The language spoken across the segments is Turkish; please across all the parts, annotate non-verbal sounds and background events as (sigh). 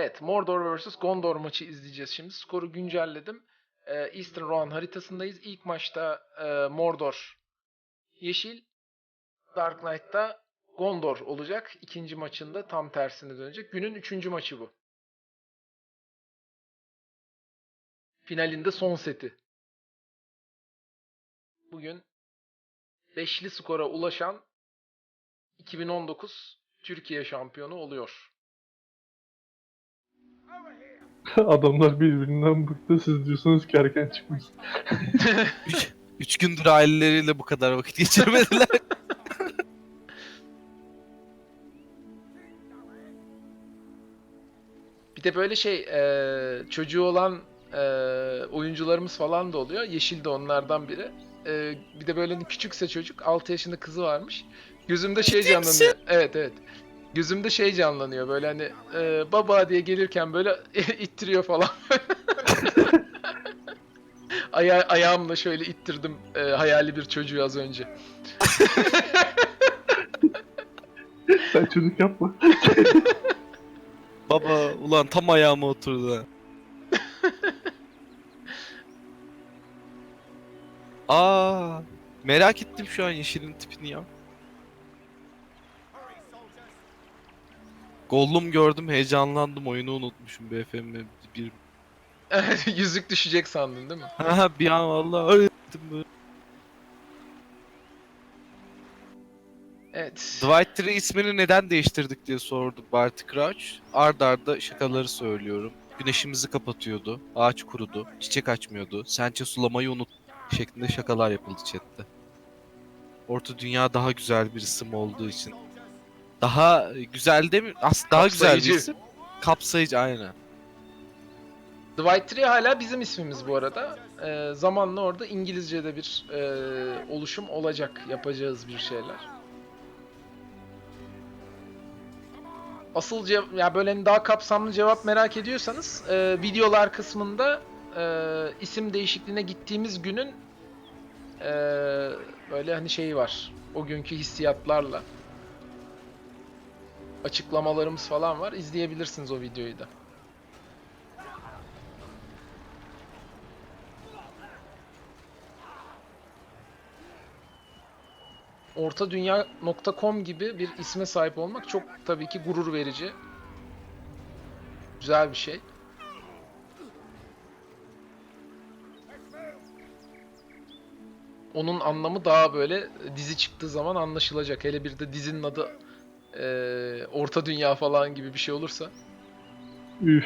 Evet, Mordor vs Gondor maçı izleyeceğiz şimdi. Skoru güncelledim. Ee, Eastern Rohan haritasındayız. İlk maçta e, Mordor yeşil, Dark Knight'ta Gondor olacak. İkinci maçında tam tersine dönecek. Günün üçüncü maçı bu. Finalinde son seti. Bugün beşli skora ulaşan 2019 Türkiye şampiyonu oluyor. (laughs) Adamlar birbirinden bıktı. Siz diyorsunuz ki erken çıkmışsın. (laughs) Üç, üç gündür aileleriyle bu kadar vakit geçirmediler. (laughs) Bir de böyle şey e, çocuğu olan e, oyuncularımız falan da oluyor. Yeşil de onlardan biri. E, bir de böyle küçükse çocuk 6 yaşında kızı varmış. Gözümde şey Ciddi misin? canlanıyor. Evet evet. Gözümde şey canlanıyor böyle hani e, baba diye gelirken böyle (laughs) ittiriyor falan. (laughs) Aya ayağımla şöyle ittirdim e, hayali bir çocuğu az önce. (laughs) Sen çocuk yapma. Baba ulan tam ayağıma oturdu. ha. Aa, merak ettim şu an yeşilin tipini ya. Gollum gördüm heyecanlandım oyunu unutmuşum BFM bir. (laughs) Yüzük düşecek sandın değil mi? (laughs) Ha bir an vallahi öğrettim böyle. Evet. Dwight Tree ismini neden değiştirdik diye sordu Barty Crouch. Ard arda şakaları söylüyorum. Güneşimizi kapatıyordu. Ağaç kurudu. Çiçek açmıyordu. Sence sulamayı unut şeklinde şakalar yapıldı chatte. Orta Dünya daha güzel bir isim olduğu için. Daha güzel değil mi? Aslında daha güzel bir Kapsayıcı. isim. Kapsayıcı aynen. Dwight Tree hala bizim ismimiz bu arada. Ee, zamanla orada İngilizce'de bir e, oluşum olacak. Yapacağız bir şeyler. Asıl cev- ya böyle hani daha kapsamlı cevap merak ediyorsanız e, videolar kısmında e, isim değişikliğine gittiğimiz günün e, böyle hani şeyi var. O günkü hissiyatlarla açıklamalarımız falan var. İzleyebilirsiniz o videoyu da. ortadunya.com gibi bir isme sahip olmak çok tabii ki gurur verici. Güzel bir şey. Onun anlamı daha böyle dizi çıktığı zaman anlaşılacak. Hele bir de dizinin adı eee, Orta Dünya falan gibi bir şey olursa. Üf.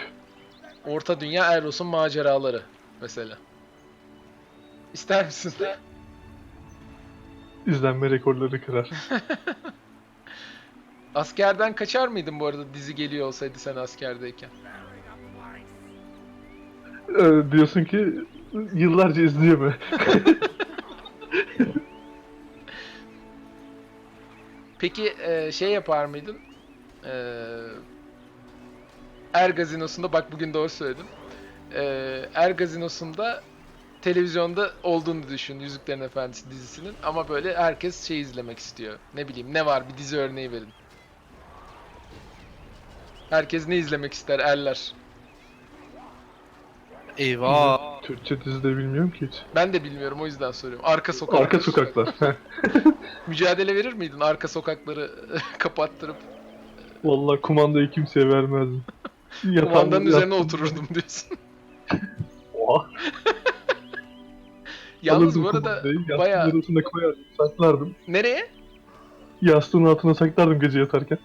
Orta Dünya Eros'un maceraları mesela. İster misin? (laughs) İzlenme rekorları kırar. (laughs) Askerden kaçar mıydın bu arada dizi geliyor olsaydı sen askerdeyken? Ee, diyorsun ki yıllarca izliyor (laughs) Peki e, şey yapar mıydın? E, Er Gazinosu'nda bak bugün doğru söyledim. E, er Gazinosu'nda televizyonda olduğunu düşün Yüzüklerin Efendisi dizisinin ama böyle herkes şey izlemek istiyor. Ne bileyim ne var bir dizi örneği verin. Herkes ne izlemek ister erler. Eyvah. Türkçe dizide bilmiyorum ki hiç. Ben de bilmiyorum o yüzden soruyorum. Arka sokak. Arka sokaklar. (laughs) (laughs) Mücadele verir miydin arka sokakları (laughs) kapattırıp Vallahi kumandayı kimseye vermezdim. Yatağımda kumandanın üzerine otururdum diyorsun. Oha. Yalnız Alırdım bu arada kumandayı, yastığın bayağı arasına koyardım, saklardım. nereye? Yastığın altına saklardım gece yatarken.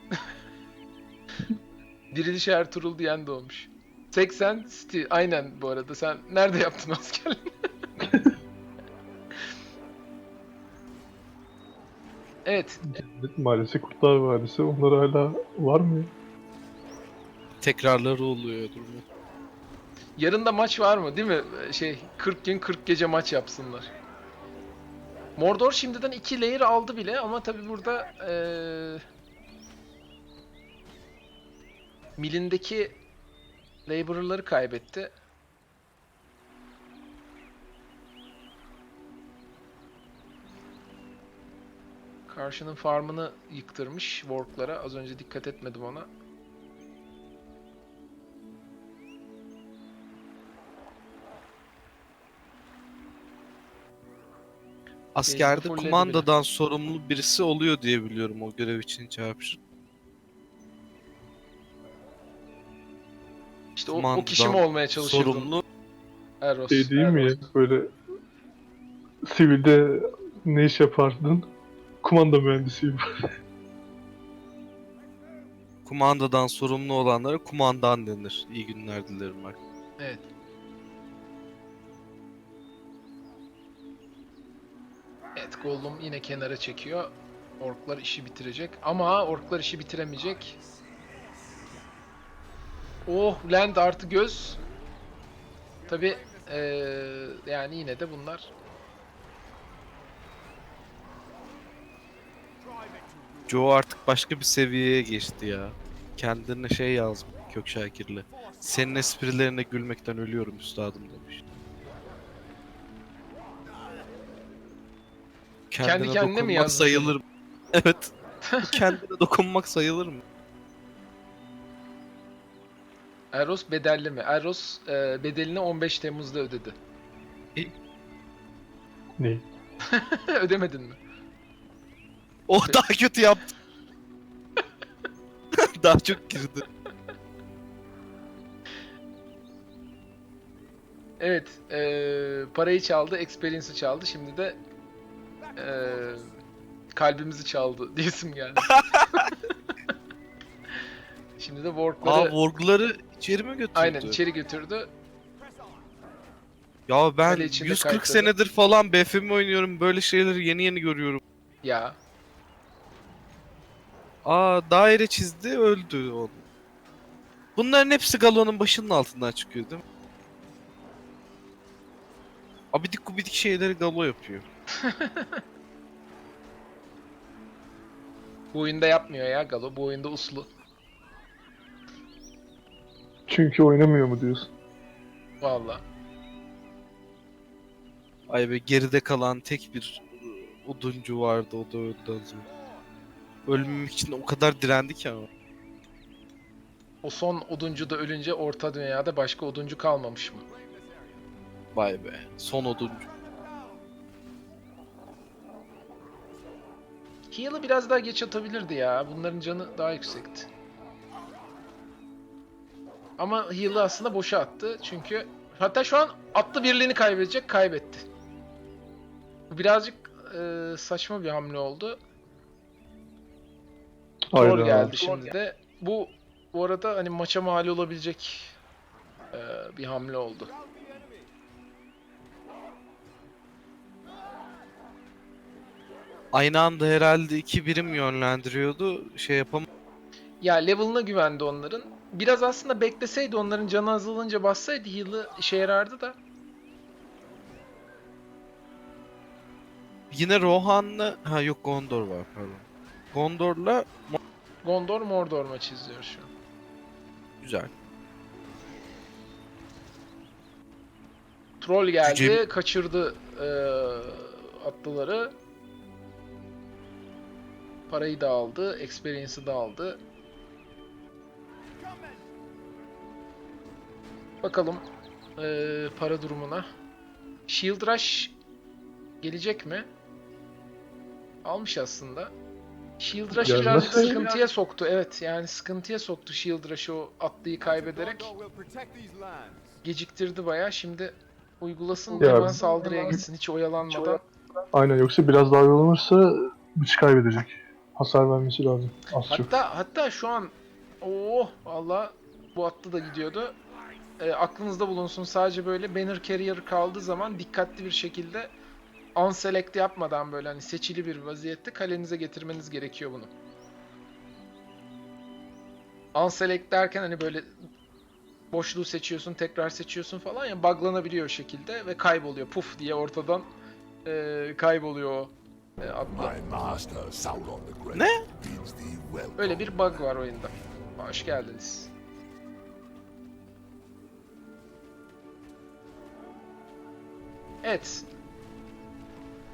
Diriliş Ertuğrul diyen de olmuş. 80 City. Aynen bu arada. Sen nerede yaptın (laughs) askerliğini? evet. Cennet Mahallesi, Kurtlar Vadisi onlar hala var mı? ya? Tekrarları oluyor durumu. Yarın da maç var mı değil mi? Şey 40 gün 40 gece maç yapsınlar. Mordor şimdiden 2 layer aldı bile ama tabi burada eee milindeki Laborer'ları kaybetti. Karşının farmını yıktırmış worklara. Az önce dikkat etmedim ona. Askerde kumandadan sorumlu birisi oluyor diye biliyorum o görev için çarpışın. İşte o, o kişi mi olmaya çalışıyordun Sorumlu Eros? Şey değil mi böyle sivilde ne iş yapardın? Kumanda mühendisiyim. (laughs) kumandadan sorumlu olanlara kumandan denir. İyi günler dilerim bak. Evet. Evet Gollum yine kenara çekiyor. Orklar işi bitirecek. Ama orklar işi bitiremeyecek. Oh land artı göz. Tabi yani yine de bunlar Joe artık başka bir seviyeye geçti ya. Kendine şey yazmış Kök Şakir'le. Senin esprilerine gülmekten ölüyorum üstadım demiş. Kendi kendine mi dokunmak yazmış sayılır mı? Evet. (laughs) Kendine dokunmak sayılır mı? Eros bedelli mi? Eros e, bedelini 15 Temmuz'da ödedi. ne? (laughs) Ödemedin mi? O daha kötü yaptı. (laughs) daha çok girdi. Evet, eee, parayı çaldı, experience'ı çaldı. Şimdi de eee, kalbimizi çaldı diyesim geldi. (laughs) Şimdi de Aa Warg'ları içeri mi götürdü? aynen içeri götürdü. Ya ben Kale içinde 140 kayıtları. senedir falan BFM oynuyorum. Böyle şeyleri yeni yeni görüyorum. Ya, Aa daire çizdi öldü o. Bunların hepsi galonun başının altından çıkıyor değil mi? Abidik gubidik şeyleri galo yapıyor. (laughs) bu oyunda yapmıyor ya Galo. Bu oyunda uslu. Çünkü oynamıyor mu diyorsun? Valla. Ay be geride kalan tek bir oduncu vardı o da öldü az önce. Ölmemek için o kadar direndi ki ama. O son oduncu da ölünce orta dünyada başka oduncu kalmamış mı? Vay be son oduncu. Heal'ı biraz daha geç atabilirdi ya. Bunların canı daha yüksekti. Ama heal'ı aslında boşa attı. Çünkü hatta şu an atlı birliğini kaybedecek. Kaybetti. Bu birazcık e, saçma bir hamle oldu. Troll Hayda. geldi şimdi de. Bu bu arada hani maça mal olabilecek e, bir hamle oldu. Aynı anda herhalde iki birim yönlendiriyordu. Şey yapam Ya level'ına güvendi onların. Biraz aslında bekleseydi onların canı azalınca bassaydı heal'ı işe yarardı da. Yine Rohan'la... Ha yok Gondor var pardon. Gondor'la Gondor Mordor maçı izliyor şu an. güzel. Troll geldi, Cüce- kaçırdı eee atlıları. Parayı da aldı, experience'ı da aldı. Bakalım eee, para durumuna. Shield Rush gelecek mi? Almış aslında. Shield Rush biraz sıkıntıya soktu. Evet yani sıkıntıya soktu Shield Rush'ı o atlıyı kaybederek. Geciktirdi bayağı. Şimdi uygulasın Ya- hemen saldırıya gitsin hiç oyalanmadan. Aynen yoksa biraz daha yollanırsa güç kaybedecek. Hasar vermesi lazım. Az çok. Hatta hatta şu an oh valla bu atlı da gidiyordu. E, aklınızda bulunsun sadece böyle banner carrier kaldığı zaman dikkatli bir şekilde unselect yapmadan böyle hani seçili bir vaziyette kalenize getirmeniz gerekiyor bunu. Unselect derken hani böyle boşluğu seçiyorsun tekrar seçiyorsun falan ya buglanabiliyor o şekilde ve kayboluyor puf diye ortadan e, kayboluyor o e, Ne? Öyle bir bug var oyunda. Hoş geldiniz. Evet.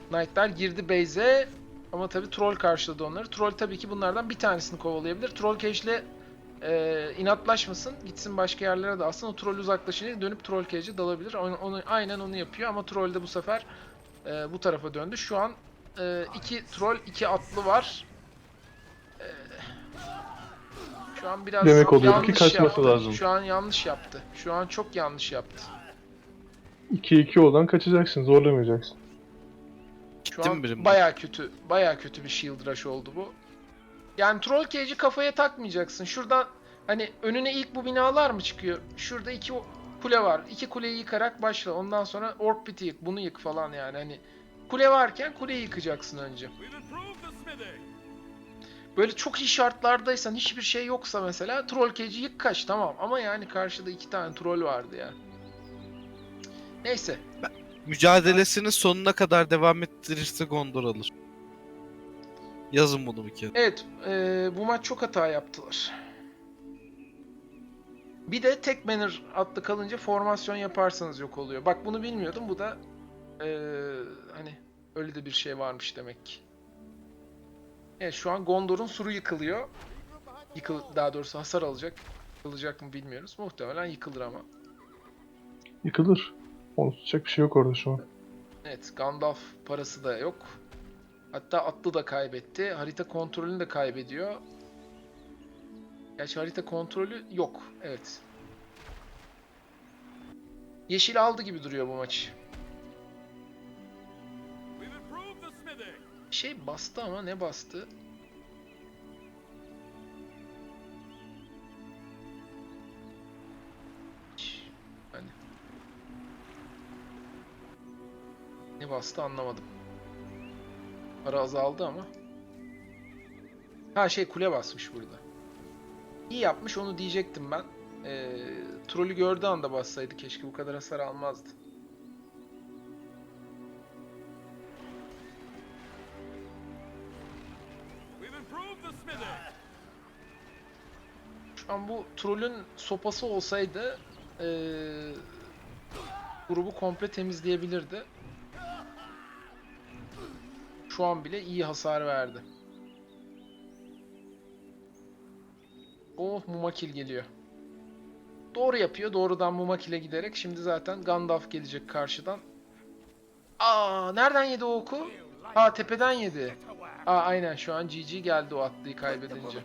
Knight'lar girdi base'e ama tabii troll karşıladı onları. Troll tabii ki bunlardan bir tanesini kovalayabilir. Troll cage'le e, inatlaşmasın, gitsin başka yerlere de alsın. O troll uzaklaşınca dönüp troll cage'e dalabilir. Onu, onu- aynen onu yapıyor ama troll de bu sefer e, bu tarafa döndü. Şu an e, iki troll, iki atlı var. E, şu an biraz Demek oluyor ki yanlış kaçması yaptı. lazım. Şu an yanlış yaptı. Şu an çok yanlış yaptı. 2-2 olan kaçacaksın. Zorlamayacaksın. Şu an birim. baya kötü, baya kötü bir shield rush oldu bu. Yani troll cage'i kafaya takmayacaksın. Şuradan hani önüne ilk bu binalar mı çıkıyor? Şurada iki o- kule var. İki kuleyi yıkarak başla. Ondan sonra ork piti yık, bunu yık falan yani. Hani kule varken kuleyi yıkacaksın önce. Böyle çok iyi şartlardaysan hiçbir şey yoksa mesela troll cage'i yık kaç tamam ama yani karşıda iki tane troll vardı ya. Neyse. Mücadelesini sonuna kadar devam ettirirse Gondor alır. Yazın bunu bir kere. Evet, eee, bu maç çok hata yaptılar. Bir de tek banner atlı kalınca formasyon yaparsanız yok oluyor. Bak bunu bilmiyordum. Bu da eee, hani öyle de bir şey varmış demek ki. Evet şu an Gondor'un suru yıkılıyor. Yıkıl daha doğrusu hasar alacak. Yıkılacak mı bilmiyoruz. Muhtemelen yıkılır ama. Yıkılır. Onu tutacak bir şey yok orada şu an. Evet, Gandalf parası da yok. Hatta atlı da kaybetti. Harita kontrolünü de kaybediyor. Gerçi harita kontrolü yok. Evet. Yeşil aldı gibi duruyor bu maç. Bir şey bastı ama ne bastı? Ne bastı anlamadım. Para azaldı ama. Ha şey kule basmış burada. İyi yapmış onu diyecektim ben. Ee, trolü gördüğü anda bassaydı keşke bu kadar hasar almazdı. Şu an bu trolün sopası olsaydı ee, grubu komple temizleyebilirdi. Şu an bile iyi hasar verdi. Oh Mumakil geliyor. Doğru yapıyor. Doğrudan Mumakil'e giderek. Şimdi zaten Gandalf gelecek karşıdan. Aa nereden yedi o oku? Aa tepeden yedi. Aa aynen şu an GG geldi o atlıyı kaybedince.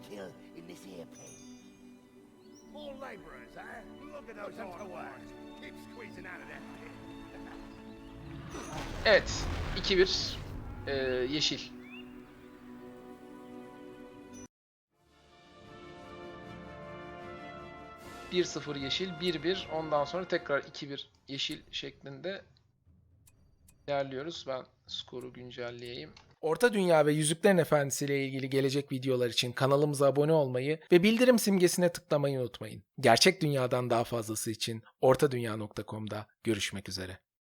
Evet. 2-1. Ee, yeşil. Bir 0 yeşil, 1-1. Ondan sonra tekrar 2-1 yeşil şeklinde ilerliyoruz. Ben skoru güncelleyeyim. Orta Dünya ve Yüzüklerin Efendisi ile ilgili gelecek videolar için kanalımıza abone olmayı ve bildirim simgesine tıklamayı unutmayın. Gerçek dünyadan daha fazlası için ortadunya.com'da görüşmek üzere.